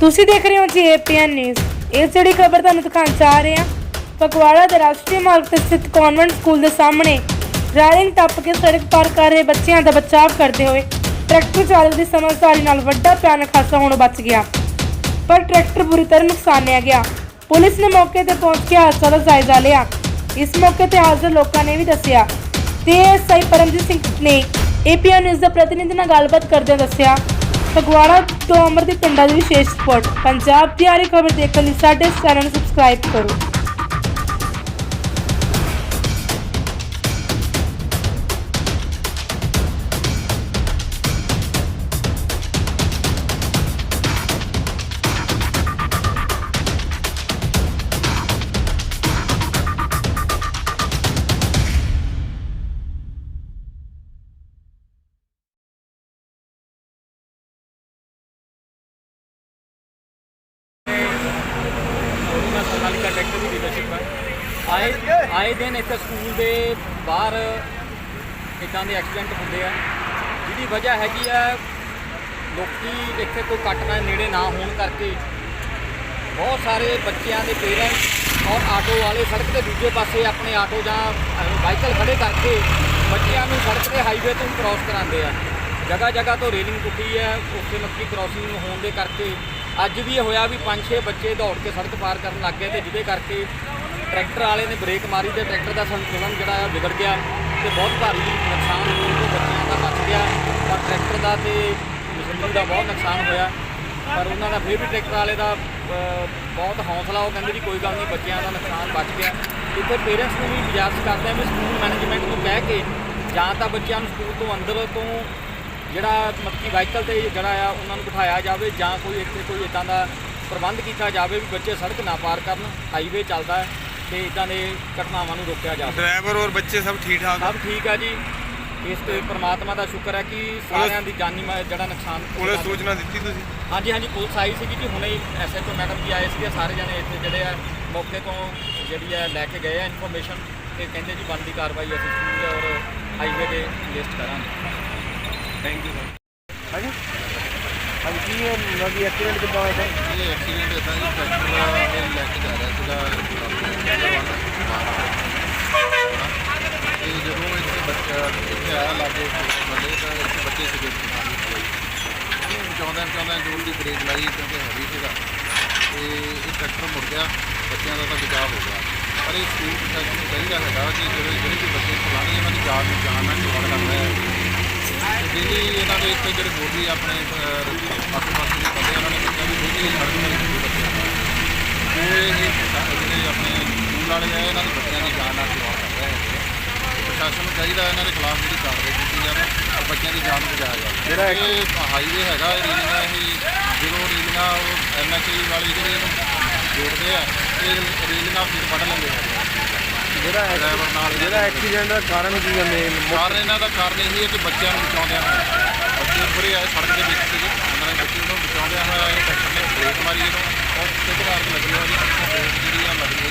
ਤੁਸੀਂ ਦੇਖ ਰਹੇ ਹੋ ਜੀ ਏਪੀਐਨ ਨਿਊਜ਼ ਇਸ ਜਿਹੜੀ ਖਬਰ ਤੁਹਾਨੂੰ ਦਿਖਾਉਣ ਜਾ ਰਹੇ ਹਾਂ, ਫਗਵਾੜਾ ਦੇ ਰਾਸ਼ਟਰੀ ਮਾਰਗ ਤੇ ਸਥਿਤ ਕਨਵੈਂਟ ਸਕੂਲ ਦੇ ਸਾਹਮਣੇ ਰੈਲਿੰਗ ਟੱਪ ਕੇ ਸੜਕ ਪਾਰ ਕਰ ਰਹੇ ਬੱਚਿਆਂ ਦਾ ਬਚਾਅ ਕਰਦੇ ਹੋਏ ਟਰੈਕਟਰ ਚਾਲਕ ਦੀ ਸਮਝਦਾਰੀ ਨਾਲ ਵੱਡਾ ਭਿਆਨਕ ਹਾਦਸਾ ਹੋਣੋਂ ਬਚ ਗਿਆ। ਪਰ ਟਰੈਕਟਰ ਬੁਰੀ ਤਰ੍ਹਾਂ ਨੁਕਸਾਨਿਆ ਗਿਆ। ਪੁਲਿਸ ਨੇ ਮੌਕੇ ਤੇ ਪਹੁੰਚ ਕੇ ਹਾਦਸਾ ਦਾ ਜਾਇਜ਼ਾ ਲਿਆ। ਇਸ ਮੌਕੇ ਤੇ ਹਾਜ਼ਰ ਲੋਕਾਂ ਨੇ ਵੀ ਦੱਸਿਆ। ਤੇ ਐਸਆਈ ਪਰਮਜੀਤ ਸਿੰਘ ਨੇ ਏਪੀਐਨ ਨਿਊਜ਼ ਦੇ ਪ੍ਰਤੀਨਿਧੀ ਨਾਲ ਗੱਲਬਾਤ ਕਰਦਿਆਂ ਦੱਸਿਆ ਫਗਵਾੜਾ ਤੋਂ ਅਮਰਦੀਪ ਪਿੰਡਾਂ ਦੀ ਵਿਸ਼ੇਸ਼ ਰਿਪੋਰਟ। ਪੰਜਾਬ ਦੀ ਹਰ ਖਬਰ ਦੇਖਣ ਲਈ ਸਾਡੇ ਚੈਨਲ ਨੂੰ ਸਬਸਕ੍ਰਾਈਬ ਕਰੋ। ਸੋਨਾਲੀਕਾ ਦੀ ਡੀਲਰਸ਼ਿਪ ਹੈ ਆਏ ਆਏ ਦਿਨ ਇੱਥੇ ਸਕੂਲ ਦੇ ਬਾਹਰ ਇਦਾਂ ਦੇ ਐਕਸੀਡੈਂਟ ਹੁੰਦੇ ਆ, ਜਿਹਦੀ ਵਜ੍ਹਾ ਹੈਗੀ ਆ ਲੋਕੀ ਇੱਥੇ ਕੋਈ ਕੱਟ ਨਾ ਨੇੜੇ ਨਾ ਹੋਣ ਕਰਕੇ ਬਹੁਤ ਸਾਰੇ ਬੱਚਿਆਂ ਦੇ ਪੇਰੈਂਟਸ ਔਰ ਆਟੋ ਵਾਲੇ ਸੜਕ ਦੇ ਦੂਜੇ ਪਾਸੇ ਆਪਣੇ ਆਟੋ ਜਾਂ ਵਾਹੀਕਲ ਖੜੇ ਕਰਕੇ ਬੱਚਿਆਂ ਨੂੰ ਸੜਕ ਦੇ ਹਾਈਵੇ ਤੋਂ ਕ੍ਰਾਸ ਕਰਾਉਂਦੇ ਆ। ਜਗ੍ਹਾ ਜਗ੍ਹਾ ਤੋਂ ਰੇਲਿੰਗ ਟੁੱਟੀ ਹੈ, ਉੱਥੇ ਮੱਕੀ ਕ੍ਰਾਸਿੰਗ ਹੋਣ ਦੇ ਕਰਕੇ ਅੱਜ ਵੀ ਇਹ ਹੋਇਆ ਵੀ 5-6 ਬੱਚੇ ਦੌੜ ਕੇ ਸੜਕ ਪਾਰ ਕਰਨ ਲੱਗ ਗਏ ਤੇ ਜਿਹਦੇ ਕਰਕੇ ਟਰੈਕਟਰ ਵਾਲੇ ਨੇ ਬ੍ਰੇਕ ਮਾਰੀ ਤੇ ਟਰੈਕਟਰ ਦਾ ਸੰਤੁਲਨ ਜਿਹੜਾ ਆ ਵਿਗੜ ਗਿਆ ਤੇ ਬਹੁਤ ਭਾਰੀ ਨੁਕਸਾਨ ਹੋਇਆ ਤੇ ਬੱਚਿਆਂ ਦਾ ਬਚ ਗਿਆ। ਪਰ ਟਰੈਕਟਰ ਦਾ ਤੇ ਮਸ਼ੀਨਰੀ ਦਾ ਬਹੁਤ ਨੁਕਸਾਨ ਹੋਇਆ। ਪਰ ਉਹਨਾਂ ਦਾ ਫਿਰ ਵੀ ਟਰੈਕਟਰ ਵਾਲੇ ਦਾ ਬਹੁਤ ਹੌਸਲਾ, ਉਹ ਕਹਿੰਦੇ ਜੀ ਕੋਈ ਗੱਲ ਨਹੀਂ, ਬੱਚਿਆਂ ਦਾ ਨੁਕਸਾਨ ਬਚ ਗਿਆ। ਇੱਥੇ ਪੇਰੈਂਟਸ ਨੂੰ ਵੀ ਗੁਜ਼ਾਰਿਸ਼ ਕਰਦੇ ਆ ਵੀ ਸਕੂਲ ਮੈਨੇਜਮੈਂਟ ਨੂੰ ਕਹਿ ਕੇ ਜਾਂ ਤਾਂ ਬੱਚਿਆਂ ਨੂੰ ਸਕੂਲ ਤੋਂ ਅੰਦਰ ਤੋਂ ਜਿਹੜਾ ਮੱਕੀ ਵਾਹੀਕਲ ਤੇ ਜਿਹੜਾ ਆ ਉਹਨਾਂ ਨੂੰ ਬਿਠਾਇਆ ਜਾਵੇ ਜਾਂ ਕੋਈ ਇੱਥੇ ਕੋਈ ਇਦਾਂ ਦਾ ਪ੍ਰਬੰਧ ਕੀਤਾ ਜਾਵੇ ਵੀ ਬੱਚੇ ਸੜਕ ਨਾ ਪਾਰ ਕਰਨ ਹਾਈਵੇ ਚੱਲਦਾ ਹੈ ਤੇ ਇਦਾਂ ਦੇ ਘਟਨਾਵਾਂ ਨੂੰ ਰੋਕਿਆ ਜਾਵੇ। ਡਰਾਈਵਰ ਔਰ ਬੱਚੇ ਸਭ ਠੀਕ ਠਾਕ ਸਭ ਠੀਕ ਆ ਜੀ। ਇਸ ਤੇ ਪ੍ਰਮਾਤਮਾ ਦਾ ਸ਼ੁਕਰ ਹੈ ਕਿ ਸਾਰਿਆਂ ਦੀ ਜਾਨੀ ਮਾ- ਜਿਹੜਾ ਨੁਕਸਾਨ ਉਹਨੇ ਸੂਚਨਾ ਦਿੱਤੀ ਤੁਸੀਂ? ਹਾਂਜੀ ਹਾਂਜੀ ਪੁਲਿਸ ਆਈ ਸੀਗੀ ਜੀ। ਹੁਣੇ ਹੀ ਐਸਐਚਓ ਮੈਡਮ ਜੀ ਆਏ ਸੀਗੇ। ਸਾਰੇ ਜਣੇ ਇੱਥੇ ਜਿਹੜੇ ਆ ਮੌਕੇ ਤੋਂ ਜਿਹੜੀ ਹੈ ਲੈ ਕੇ ਗਏ ਆ ਇਨਫੋਰਮੇਸ਼ਨ ਤੇ ਕਹਿੰਦੇ ਜੀ ਬਣਦੀ ਕਾਰਵਾਈ ਅਸੀਂ ਸਕੂਲ ਔਰ ਹਾਈਵੇ ਦੇ ਲਿਸਟ ਕਰਾਂਗੇ। ਥੈਂਕ ਯੂ ਸਰ ਹਾਂਜੀ? ਹਾਂਜੀ ਕੀ ਇਹ ਨਵੀਂ ਐਕਸੀਡੈਂਟ ਕਿੱਦਾਂ ਹੋਇਆ ਸਰ? ਇਹ ਐਕਸੀਡੈਂਟ ਇਦਾਂ ਜੀ ਟਰੈਕਟਰ ਇਹ ਲੈ ਕੇ ਜਾ ਰਿਹਾ ਸੀਗਾ ਤੇ ਜਦੋਂ ਇੱਥੇ ਬੱਚਾ ਇੱਥੇ ਆਇਆ ਲਾਗੇ ਬੰਦੇ ਤਾਂ ਇੱਥੇ ਬੱਚੇ ਸੀਗੇ। ਉਹਨੂੰ ਬਚਾਉਂਦਾ ਬਚਾਉਂਦਾ ਜੋਰ ਦੀ ਬ੍ਰੇਕ ਲਾਈ ਕਿਉਂਕਿ ਹੈਵੀ ਸੀਗਾ। ਤੇ ਇਹ ਟਰੈਕਟਰ ਮੁੜ ਗਿਆ ਬੱਚਿਆਂ ਦਾ ਤਾਂ ਬਚਾਅ ਹੋ ਗਿਆ। ਪਰ ਇਹ ਸਕੂਲ ਪ੍ਰਸ਼ਾਸਨ ਨੂੰ ਚਾਹੀਦਾ ਹੈਗਾ ਕਿ ਜਿਹੜੇ ਜਿਹੜੇ ਵੀ ਬੱਚੇ ਚਲਾਉਣਗੇ ਇਹਨਾਂ ਦੀ ਜਾਨ ਨੂੰ ਜਾਨ ਨਾਲ ਜਵਾਨ ਕਰਨਾ ਹੈ ਡੇਲੀ ਇਹਨਾਂ ਦੇ ਇੱਥੇ ਜਿਹੜੇ ਹੋਰ ਵੀ ਆਪਣੇ ਆਸੇ ਪਾਸੇ ਦੇ ਬੰਦੇ ਉਹਨਾਂ ਨੇ ਕਿਹਾ ਵੀ ਡੇਲੀ ਸੜਕ ਤੇ ਜਿਹੜੇ ਬੱਚੇ ਆ। ਉਹ ਇਹ ਜਿਹੜੇ ਆਪਣੇ ਸਕੂਲ ਵਾਲੇ ਆ ਇਹਨਾਂ ਦੇ ਬੱਚਿਆਂ ਦੀ ਜਾਨ ਨਾਲ ਖਿਲਵਾੜ ਕਰ ਰਹੇ ਤੇ ਪ੍ਰਸ਼ਾਸਨ ਨੂੰ ਚਾਹੀਦਾ ਇਹਨਾਂ ਦੇ ਖਿਲਾਫ ਜਿਹੜੀ ਕਾਰਵਾਈ ਕੀਤੀ ਜਾਵੇ ਔਰ ਬੱਚਿਆਂ ਦੀ ਜਾਨ ਬਚਾਇਆ ਜਾਵੇ। ਜਿਹੜਾ ਇਹ ਹਾਈਵੇ ਹੈਗਾ ਇਹ ਰੇਲਿੰਗਾਂ ਇਹ ਜਦੋਂ ਰੇਲਿੰਗਾਂ ਉਹ ਐਮਐਚਏ ਵਾਲੇ ਜਿਹੜੇ ਇਹਨੂੰ ਜੋੜਦੇ ਆ ਇਹ ਰੇਲਿੰਗਾਂ ਫਿਰ ਫੜ ਲੈਂਦੇ ਆ। ਜਿਹੜਾ ਡਰਾਈਵਰ ਨਾਲ ਜਿਹੜਾ ਐਕਸੀਡੈਂਟ ਦਾ ਕਾਰਨ ਕੀ ਹੈ ਮੇਨ ਕਾਰਨ ਇਹਨਾਂ ਦਾ ਕਾਰਨ ਇਹ ਹੈ ਕਿ ਬੱਚਿਆਂ ਨੂੰ ਬਚਾਉਂਦਿਆਂ ਹੋਇਆ। ਬੱਚੇ ਬੁਰੇ ਆਏ ਸੜਕ ਦੇ ਵਿੱਚ ਸੀਗੇ। ਨੇ ਬੱਚੇ ਨੂੰ ਬਚਾਉਂਦਿਆਂ ਹੋਇਆ ਇਹ ਟਰੈਕਟਰ ਨੇ। ਬ੍ਰੇਕ ਮਾਰੀ ਜਦੋਂ ਔਰ ਸਿੱਧ ਮਾਰ ਕੇ ਲੱਗੀ ਹੋਈ ਬ੍ਰੇਕ ਜਿਹੜੀ ਆ ਲੱਗ ਗਈ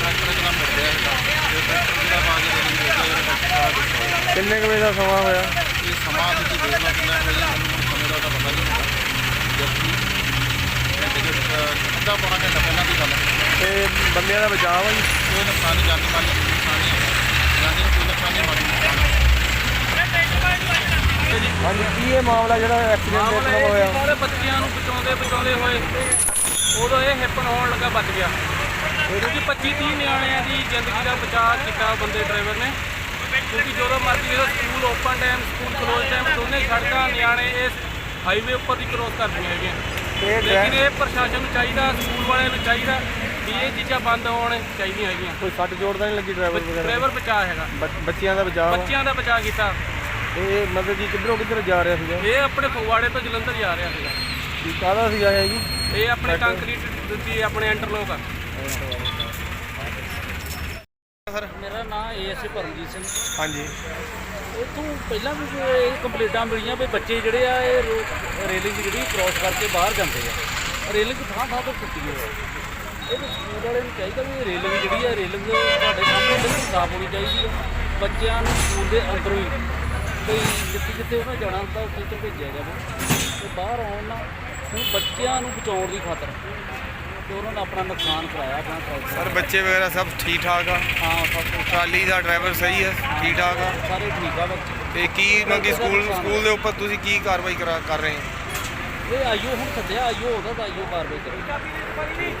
ਟਰੈਕਟਰ ਜਿਹੜਾ ਮੁੜ ਗਿਆ ਹੈਗਾ। ਇਹ ਟਰੈਕਟਰ ਜਿਹੜਾ ਬਾਅਦ ਦੇ ਵਿੱਚ ਜਿਹੜਾ ਟਰੈਕਟਰ ਸਾਰਾ ਡਿਸਟਰੋਏ ਕਿੰਨੇ ਵਜੇ ਦਾ ਸਮਾਂ ਹੋਇਆ? ਇਹ ਸਮਾਂ ਤੁਸੀਂ ਦੇਖ ਲਓ ਕਿੰਨਾ ਹੋਇਆ ਮੈਨੂੰ ਸਮੇਂ ਦਾ ਤਾਂ ਪਤਾ ਨਹੀਂ ਹੁੰਦਾ ਜਦ ਕਿ ਅੱਧਾ ਪੌਣਾ ਘੰਟਾ ਪਹਿਲਾਂ ਦੀ ਗੱਲ ਹੈ। ਤੇ ਬੰਦਿਆਂ ਦਾ ਬਚਾਅ ਜੀ? ਕੋਈ ਨੁਕਸਾਨ ਨਹੀਂ ਜਾਨੀ ਮਾਲੀ ਕੋਈ ਨੁਕਸਾਨ ਨਹੀਂ ਹੈ ਜਾਨੀ ਕੋਈ ਨੁਕਸਾਨ ਨਹੀਂ ਮਾਲੀ ਨੁਕਸਾਨ ਹੈ ਹਾਂਜੀ ਕੀ ਇਹ ਮਾਮਲਾ ਜਿਹੜਾ ਐਕਸੀਡੈਂਟ ਨੰਬਰ ਹੋਇਆ? ਸਾਰੇ ਬੱਚਿਆਂ ਨੂੰ ਬਚਾਉਂਦੇ ਬਚਾਉਂਦੇ ਹੋਏ ਉਦੋਂ ਇਹ ਹਿੱਪਨ ਹੋਣ ਲੱਗਾ ਬਚ ਗਿਆ। ਕਿਉਂਕਿ 25 30 ਨਿਆਣਿਆਂ ਦੀ ਜ਼ਿੰਦਗੀ ਦਾ ਬਚਾਅ ਕੀਤਾ ਬੰਦੇ ਡਰਾਈਵਰ ਨੇ। ਕਿਉਂਕਿ ਜਦੋਂ ਮਰਜ਼ੀ ਜਦੋਂ school open time school close time ਦੋਨੇ ਸੜਕਾਂ ਨਿਆਣੇ ਇਸ ਹਾਈਵੇ ਉੱਪਰ ਦੀ ਕ੍ਰੋਸ ਕਰਦੀਆਂ ਹੈਗੀਆਂ। ਤੇ ਲੇਕਿਨ ਇਹ ਪ੍ਰਸ਼ਾਸਨ ਨੂੰ ਚਾਹੀਦਾ ਸਕੂਲ ਵਾਲਿਆਂ ਨੂੰ ਚਾਹੀਦਾ ਇਹ ਚੀਜ਼ਾਂ ਬੰਦ ਹੋਣ ਚਾਹੀਦੀਆਂ ਹੈਗੀਆਂ। ਕੋਈ ਸੱਟ ਚੋਟ ਤਾਂ ਨਹੀਂ ਲੱਗੀ ਡਰਾਈਵਰ ਵਗੈਰਾ? ਡਰਾਈਵਰ ਬਚਾਅ ਹੈਗਾ। ਬੱਚ- ਬੱਚਿਆਂ ਦਾ ਬਚਾਅ? ਵਾ ਬੱਚਿਆਂ ਦਾ ਬਚਾਅ ਕੀਤਾ। ਇਹ ਮਤਲਬ ਕਿ ਕਿੱਧਰੋਂ ਕਿੱਧਰ ਜਾ ਰਿਹਾ ਸੀਗਾ? ਇਹ ਆਪਣੇ ਫਗਵਾੜੇ ਤੋਂ ਜਲੰਧਰ ਜਾ ਰਿਹਾ ਸੀਗਾ। ਕੀ ਕਾਹਦਾ ਸੀਗਾ ਇਹ ਜੀ? ਇਹ ਆਪਣੇ ਕੰਕਰੀਟ ਦੀ ਆਪਣੇ ਇੰਟਰਲੋਕ ਆ। ਮੇਰਾ ਨਾਮ ਏਐਸਏ ਪਰਮਜੀਤ ਸਿੰਘ। ਹਾਂਜੀ। ਇਥੋਂ ਪਹਿਲਾਂ ਵੀ ਇਹ ਕੰਪਲੀਟਾਂ ਮਿਲੀਆਂ ਵੀ ਬੱਚੇ ਜਿਹੜੇ ਆ ਇਹ ਰੇਲਿੰਗ ਜਿਹੜੀ ਕ੍ਰਾਸ ਕਰਕੇ ਬਾਹਰ ਜਾਂਦੇ ਆ। ਰੇਲਿੰਗ ਥਾਂ ਥਾਂ ਤੋਂ ਟੁੱਟੀ ਹੋਈ ਆ। ਇਹ ਸਕੂਲ ਵਾਲਿਆਂ ਨੂੰ ਚਾਹੀਦਾ ਵੀ ਰੇਲਿੰਗ ਜਿਹੜੀ ਆ ਰੇਲਿੰਗ ਤੁਹਾਡੇ ਸਾਹਮਣੇ ਬਿਲਕੁਲ ਸਾਫ਼ ਹੋਣੀ ਚਾਹੀਦੀ ਆ। ਬੱਚਿਆਂ ਨੂੰ ਸਕੂਲ ਦੇ ਅੰਦਰੋਂ ਹੀ ਕੋਈ ਜਿੱਥੇ ਜਿੱਥੇ ਉਹਨਾਂ ਜਾਣਾ ਹੁੰਦਾ ਉੱਥੇ ਉੱਥੇ ਭੇਜਿਆ ਜਾਵੇ। ਤੇ ਬਾਹਰ ਆਉਣ ਨਾ ਹੁਣ ਬੱਚਿਆਂ ਨੂੰ ਬਚਾਉਣ ਦੀ ਖਾਤਰ ਤੇ ਉਹਨਾਂ ਨੇ ਆਪਣਾ ਨੁਕਸਾਨ ਕਰਾਇਆ ਆਪਣਾ ਟਰੈਕਟਰ ਸਰ ਬੱਚੇ ਵਗੈਰਾ ਸਭ ਠੀਕ ਠਾਕ ਆ? ਹਾਂ ਸਭ ਕੁਛ ਟਰਾਲੀ ਦਾ ਡਰਾਈਵਰ ਸਹੀ ਹੈ ਠੀਕ ਠਾਕ ਆ? ਸਾਰੇ ਠੀਕ ਆ ਬੱਚੇ। ਤੇ ਕੀ ਮੰਗੀ ਸਕੂਲ ਸਕੂਲ ਦੇ ਉੱਪਰ ਤੁਸੀਂ ਕੀ ਕਾਰਵਾਈ ਕਰਾ ਕਰ ਰਹੇ ਹੋ? ਇਹ ਆਈਓ ਹੁਣ ਸੱਦਿਆ ਆਈਓ ਉਹਦਾ ਤਾਂ ਆਈਓ ਕਾਰਵਾਈ ਕਰੇ